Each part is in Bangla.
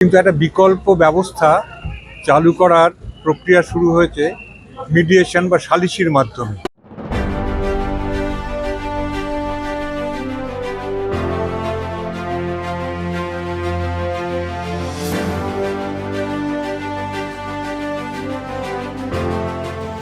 কিন্তু একটা বিকল্প ব্যবস্থা চালু করার প্রক্রিয়া শুরু হয়েছে মিডিয়েশন বা সালিসির মাধ্যমে।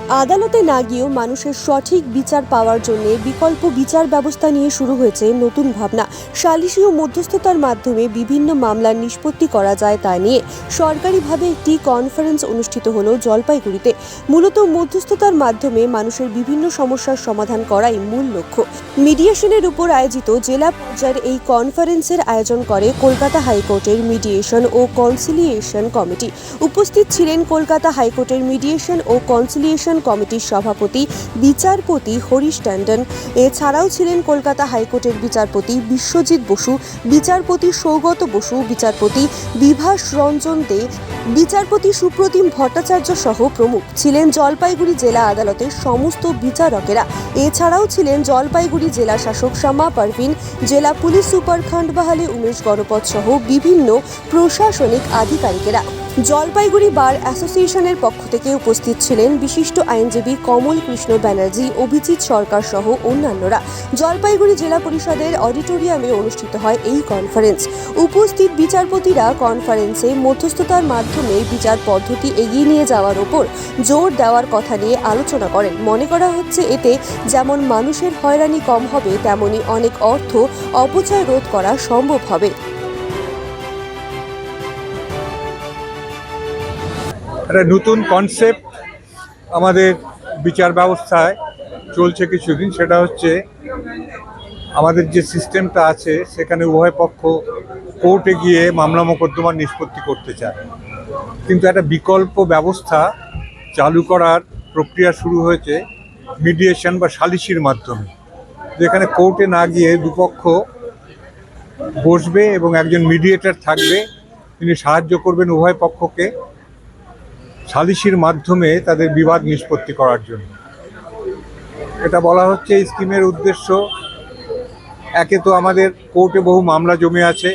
আদালতে না গিয়েও মানুষের সঠিক বিচার পাওয়ার জন্য বিকল্প বিচার ব্যবস্থা নিয়ে শুরু হয়েছে নতুন ভাবনা। সালিসি ও মধ্যস্থতার মাধ্যমে বিভিন্ন মামলার নিষ্পত্তি করা যায় তা নিয়ে। সরকারিভাবে একটি কনফারেন্স অনুষ্ঠিত হলো জলপাইগুড়িতে। মূলত মধ্যস্থতার মাধ্যমে মানুষের বিভিন্ন সমস্যার সমাধান করাই মূল লক্ষ্য। মিডিয়েশনের উপর আয়োজিত জেলা পর্যায়ের এই কনফারেন্সের আয়োজন করে কলকাতা হাইকোর্টের মিডিয়েশন ও কনসিলিয়েশন কমিটি। উপস্থিত ছিলেন কলকাতা হাইকোর্টের মিডিয়েশন ও কনসিলিয়েশন কমিটির সভাপতি, বিচারপতি হরিশ ট্যান্ডন। এছাড়াও ছিলেন কলকাতা হাইকোর্টের বিচারপতি বিশ্বজিৎ বসু, বিচারপতি সৌগত বসু, বিচারপতি বিভাস রঞ্জন দে, বিচারপতি সুপ্রতিম ভট্টাচার্য সহ প্রমুখ। ছিলেন জলপাইগুড়ি জেলা আদালতের সমস্ত বিচারকেরা। এছাড়াও ছিলেন জলপাইগুড়ি জেলা শাসক শামা পারভিন, জেলা পুলিশ সুপার খান্ডবাহালি উমেশ গণপত সহ বিভিন্ন প্রশাসনিক আধিকারিকেরা। জলপাইগুড়ি বার অ্যাসোসিয়েশনের পক্ষ থেকে উপস্থিত ছিলেন বিশিষ্ট আইনজীবী কমল কৃষ্ণ ব্যানার্জি, অভিজিৎ সরকার সহ অন্যান্যরা। জলপাইগুড়ি জেলা পরিষদের অডিটোরিয়ামে অনুষ্ঠিত হয় এই কনফারেন্স উপস্থিত বিচারপতিরা কনফারেন্সে মধ্যস্থতার মাধ্যমে বিচার পদ্ধতি এগিয়ে নিয়ে যাওয়ার ওপর জোর দেওয়ার কথা নিয়ে আলোচনা করেন। মনে করা হচ্ছে এতে যেমন মানুষের হয়রানি কম হবে, তেমনি অনেক অর্থ অপচয় রোধ করা সম্ভব হবে। একটা নতুন কনসেপ্ট আমাদের বিচার ব্যবস্থায় চলছে কিছুদিন, সেটা হচ্ছে আমাদের যে সিস্টেমটা আছে, সেখানে উভয় পক্ষ কোর্টে গিয়ে মামলা মোকদ্দমার নিষ্পত্তি করতে চায়। কিন্তু একটা বিকল্প ব্যবস্থা চালু করার প্রক্রিয়া শুরু হয়েছে মিডিয়েশন বা সালিসির মাধ্যমে। যেখানে কোর্টে না গিয়ে দুপক্ষ বসবে এবং একজন মিডিয়েটার থাকবে, তিনি সাহায্য করবেন উভয় পক্ষকে। সালিসির মাধ্যমে তাদের বিবাদ নিষ্পত্তি করার জন্য। এটা বলা হচ্ছে এই স্কিমের উদ্দেশ্য, একে তো আমাদের কোর্টে বহু মামলা জমে আছে,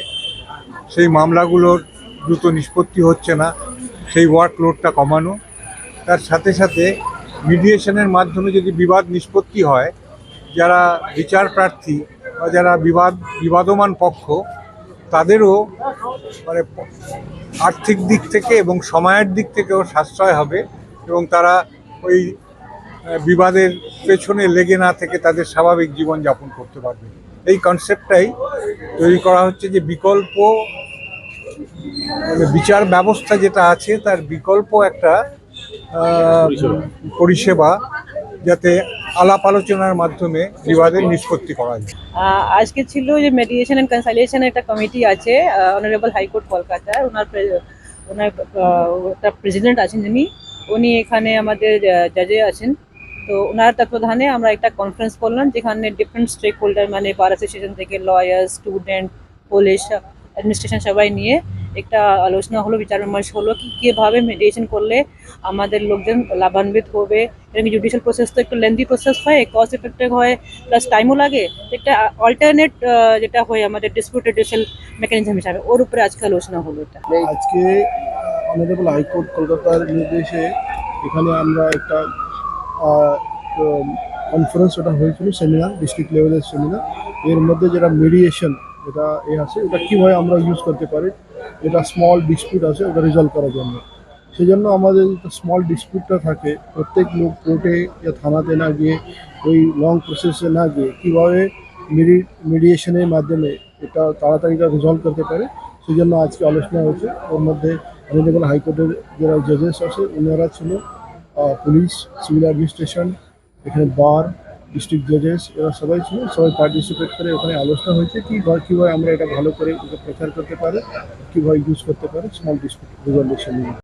সেই মামলাগুলোর দ্রুত নিষ্পত্তি হচ্ছে না, সেই ওয়ার্কলোডটা কমানো। তার সাথে সাথে মিডিয়েশনের মাধ্যমে যদি বিবাদ নিষ্পত্তি হয়, যারা বিচার প্রার্থী বা যারা বিবাদ, বিবাদমান পক্ষ তাদেরও মানে আর্থিক দিক থেকে এবং সময়ের দিক থেকেও সাশ্রয় হবে এবং তারা ওই বিবাদের পেছনে লেগে না থেকে তাদের স্বাভাবিক জীবন যাপন করতে পারবে। এই কনসেপ্টটাই তৈরি করা হচ্ছে যে বিকল্প মানে বিচার ব্যবস্থা যেটা আছে তার বিকল্প একটা পরিষেবা যাতে আলাপ আলোচনার মাধ্যমে বিবাদের নিষ্পত্তি করা যায়। আজকে ছিল যে মেডিয়েশন অ্যান্ড কনসালিয়েশন একটা কমিটি আছে অনারেবল হাইকোর্ট কলকাতায় ওনার ওনার একটা প্রেসিডেন্ট আছেন যিনি। উনি এখানে আমাদের জাজে আছেন। তো ওনার তত্ত্বাবধানে আমরা একটা কনফারেন্স করলাম, যেখানে ডিফারেন্ট স্টেক হোল্ডার মানে বার অ্যাসোসিয়েশন থেকে লয়ার স্টুডেন্ট পুলিশ অ্যাডমিনিস্ট্রেশন সবাই নিয়ে একটা আলোচনা হলো, বিচার বিমর্শ হলো কি, কীভাবে মেডিয়েশন করলে আমাদের লোকজন লাভান্বিত হবে? এরকম জুডিশিয়াল প্রসেস তো একটু লেন্দি প্রসেস হয় কস্ট এফেক্টিভ হয় প্লাস টাইমও লাগে? একটা অল্টারনেট যেটা হয় আমাদের ডিসপিউট রেডিউশাল মেকানিজম হিসাবে, ওর উপরে আজকে আলোচনা হলো এটা। আজকে অনারেবল হাইকোর্ট কলকাতার নির্দেশে এখানে আমরা একটা কনফারেন্স ওটা হয়েছিল সেমিনার ডিস্ট্রিক্ট লেভেলের সেমিনার এর মধ্যে যেটা মেডিয়েশন যেটা এ আছে ওটা কীভাবে আমরা ইউজ করতে পারি যেটা স্মল ডিসপিউট আছে, ওটা রিজলভ করার জন্য। সেই জন্য আমাদের স্মল ডিসপিউটটা থাকে, প্রত্যেক লোক কোর্টে या থানাতে না গিয়ে, ওই লং প্রসেসে না গিয়ে কীভাবে মিডি মিডিয়েশনের মাধ্যমে এটা তাড়াতাড়ি রিজলভ করতে পারে সেই জন্য আজকে আলোচনা হয়েছে। ওর মধ্যে অনারেবল হাইকোর্টের যারা জাজেস আছে, ওনারা ছিল পুলিশ সিভিল অ্যাডমিনিস্ট্রেশন এখানে বার ডিস্ট্রিক্ট জাজেস এরা সবাই ছিল, সবাই পার্টিসিপেট করে ওখানে আলোচনা হয়েছে, কি কীভাবে আমরা এটা ভালো করে প্রচার করতে পারে কীভাবে ইউজ করতে পারে স্মল ডিস্ট্রিক্ট রিজার্ভেশন রিজলভেশন